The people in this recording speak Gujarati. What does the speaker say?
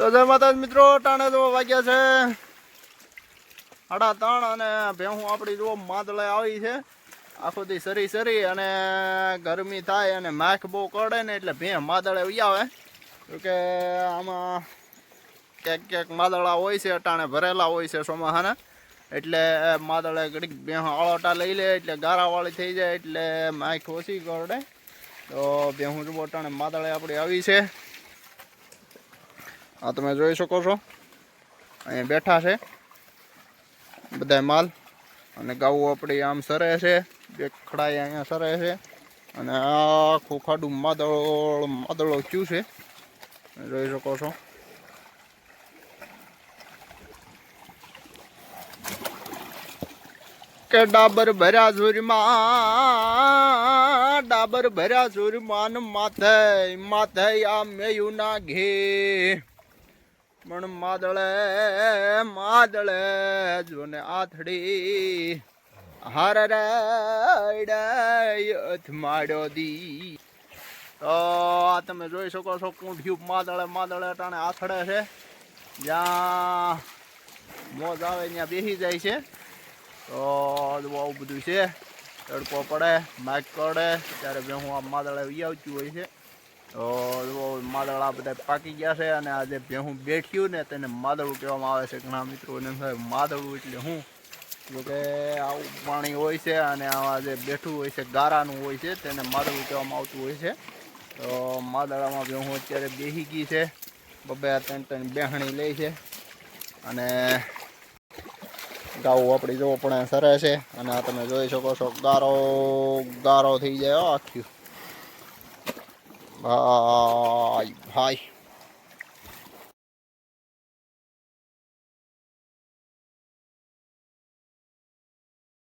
તો જય માતા મિત્રો, ટાણે જો વાગ્યા છે સાડા ત્રણ અને ભેહું આપણી જો માદળે આવી છે. આખો દી સરી સરી અને ગરમી થાય અને માખ બહુ કડે ને એટલે ભે માદળે ઉયાવે કે આમાં ક્યાંક ક્યાંક માદળા હોય છે, અટાણે ભરેલા હોય છે ચોમાહાના. એટલે માદળે ઘડીક બે આળોટા લઈ લે એટલે ગારાવાળી થઈ જાય એટલે માખ ઓછી કરડે. તો ભેહું જુઓ અટાણે માદળે આપણી આવી છે. આ તમે જોઈ શકો છો. અહીંયા બેઠા છે. બધા માલ. અને ગાવું આપણી આમ સરે છે. બે ખડાઈ અહીંયા સરે છે. અને આખું ખાડું માદળ, માદળો ક્યુ છે. જોઈ શકો છો. કે ડાબર ભર્યા ઝુરમાં ડાબર ભર્યા ઝુરમાન માથે માથે આ મેયુ ના ઘે પણ માદળે માદળે જોને આથડી. હાર રાયથ માડ્યો દી. તો આ તમે જોઈ શકો છો કુંઠિયું માદળે માદળે ટાણે આથડે છે. જ્યાં મોજ આવે ત્યાં બેસી જાય છે. તો આવું બધું છે. તડકો પડે, માઇક પડે, ત્યારે હું આ માદળે આવતું હોય છે. તો માદળા બધા પાકી ગયા છે અને આ જે ભેહું બેઠ્યું ને તેને માદળું કહેવામાં આવે છે. ઘણા મિત્રો એને માદળું એટલે હું? જોકે આવું પાણી હોય છે અને આવા જે બેઠું હોય છે, ગારાનું હોય છે, તેને માદળું કહેવામાં આવતું હોય છે. તો માદળામાં ભેહું અત્યારે બેસી ગઈ છે, બબે ત્રણ ત્રણ બેહણી લે છે અને ગાવું આપણી જોવો પણ સરે છે અને આ તમે જોઈ શકો છો, ગારો ગારો થઈ જાય, હો Bye. Hi.